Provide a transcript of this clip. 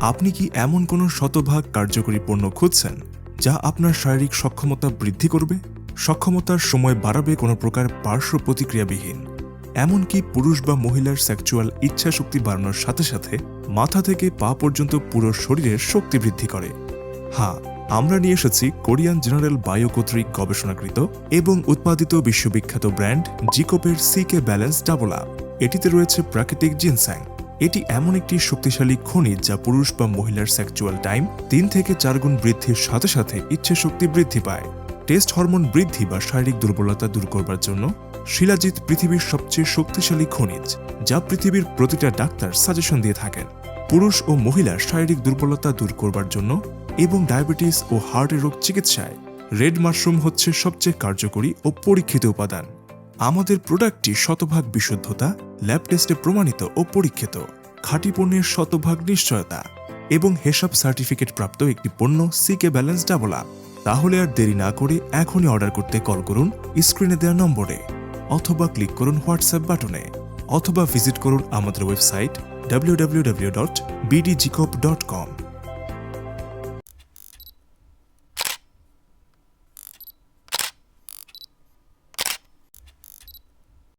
আপনি কি এমন কোনো শতভাগ কার্যকরী পণ্য খুঁজছেন যা আপনার শারীরিক সক্ষমতা বৃদ্ধি করবে? সক্ষমতার সময় বাড়াবে কোনো প্রকার পার্শ্ব প্রতিক্রিয়াবিহীন। এমনকি পুরুষ বা মহিলার সেক্সুয়াল ইচ্ছাশক্তি বাড়ানোর সাথে সাথে মাথা থেকে পা পর্যন্ত পুরো শরীরের শক্তি বৃদ্ধি করে। হ্যাঁ আমরা নিয়ে এসেছি কোরিয়ান জেনারেল বায়ো কর্তৃক গবেষণাকৃত এবং উৎপাদিত বিশ্ববিখ্যাত ব্র্যান্ড জিকোপের সিকে ব্যালেন্স ডাবল এটিতে রয়েছে প্রাকৃতিক জিনস্যাং। এটি এমন একটি শক্তিশালী খনিজ যা পুরুষ বা মহিলার সেক্সুয়াল টাইম তিন থেকে চার গুণ বৃদ্ধির সাথে সাথে ইচ্ছে শক্তি বৃদ্ধি পায়। টেস্ট হরমোন বৃদ্ধি বা শারীরিক দুর্বলতা দূর করবার জন্য শিলাজিৎ পৃথিবীর সবচেয়ে শক্তিশালী খনিজ, যা পৃথিবীর প্রতিটা ডাক্তার সাজেশন দিয়ে থাকেন। পুরুষ ও মহিলার শারীরিক দুর্বলতা দূর করবার জন্য এবং ডায়াবেটিস ও হার্টের রোগ চিকিৎসায়। রেড মাশরুম হচ্ছে সবচেয়ে কার্যকরী ও পরীক্ষিত উপাদান। আমাদের প্রোডাক্টটি শতভাগ বিশুদ্ধতা ল্যাব টেস্টে প্রমাণিত ও পরীক্ষিত। খাঁটি পণ্যের শতভাগ নিশ্চয়তা এবং হেসাব সার্টিফিকেট প্রাপ্ত একটি পণ্য সিকে ব্যালেন্স ডাবল আপ তাহলে আর দেরি না করে এখনই অর্ডার করতে কল করুন স্ক্রিনে দেওয়া নম্বরে অথবা ক্লিক করুন হোয়াটসঅ্যাপ বাটনে অথবা ভিজিট করুন আমাদের ওয়েবসাইট www.bdgcop.com